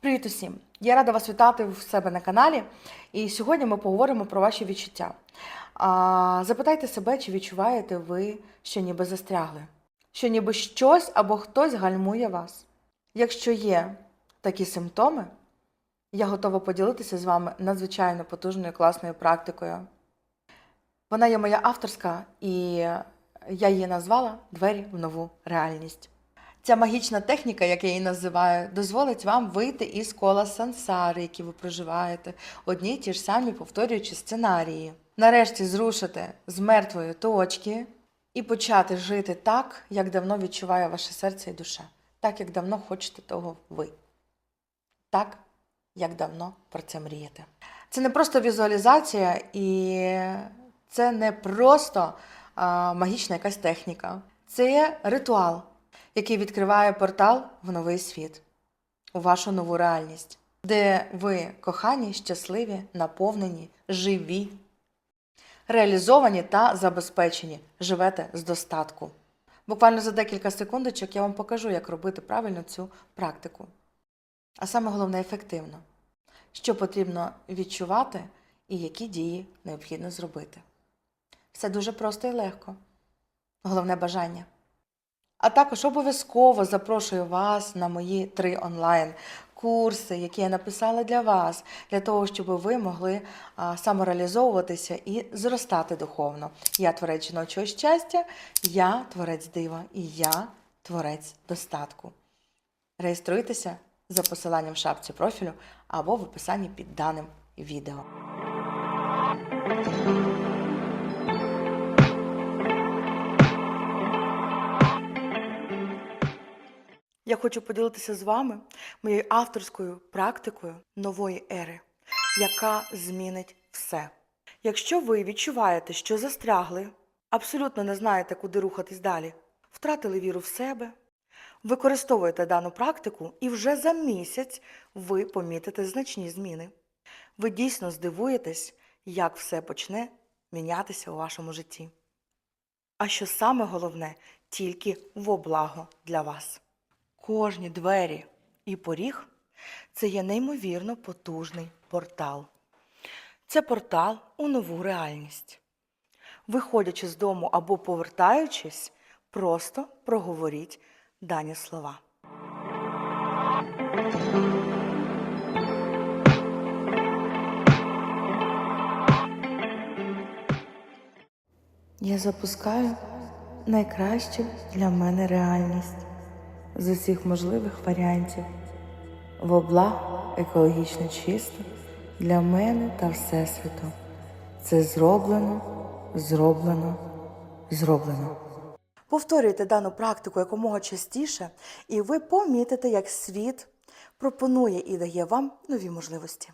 Привіт усім! Я рада вас вітати в себе на каналі. І сьогодні ми поговоримо про ваші відчуття. А, запитайте себе, чи відчуваєте ви, що ніби застрягли, що ніби щось або хтось гальмує вас. Якщо є такі симптоми, я готова поділитися з вами надзвичайно потужною класною практикою. Вона є моя авторська, і я її назвала Двері в нову реальність. Ця магічна техніка, як я її називаю, дозволить вам вийти із кола сансари, які ви проживаєте, одні й ті ж самі повторюючи сценарії. Нарешті зрушити з мертвої точки і почати жити так, як давно відчуває ваше серце і душа, так, як давно хочете того ви. Так, як давно про це мрієте. Це не просто візуалізація, і це не просто а, магічна якась техніка. Це є ритуал, який відкриває портал в новий світ, у вашу нову реальність, де ви кохані, щасливі, наповнені, живі, реалізовані та забезпечені, живете з достатку. Буквально за декілька секундочок я вам покажу, як робити правильно цю практику. А саме головне ефективно, що потрібно відчувати і які дії необхідно зробити. Все дуже просто і легко. Головне бажання. А також обов'язково запрошую вас на мої три онлайн-курси, які я написала для вас, для того, щоб ви могли самореалізовуватися і зростати духовно. Я творець жіночого щастя, я творець дива і я творець достатку. Реєструйтеся за посиланням в шапці профілю або в описанні під даним відео. Я хочу поділитися з вами моєю авторською практикою нової ери, яка змінить все. Якщо ви відчуваєте, що застрягли, абсолютно не знаєте, куди рухатись далі, втратили віру в себе, використовуєте дану практику, і вже за місяць ви помітите значні зміни. Ви дійсно здивуєтесь, як все почне мінятися у вашому житті. А що саме головне, тільки во благо для вас. Кожні двері і поріг це є неймовірно потужний портал. Це портал у нову реальність. Виходячи з дому або повертаючись, просто проговоріть дані слова. Я запускаю найкращу для мене реальність з усіх можливих варіантів в облах екологічно чисто для мене та Всесвіту. Це зроблено, зроблено, зроблено. Повторюйте дану практику якомога частіше, і ви помітите, як світ пропонує і дає вам нові можливості.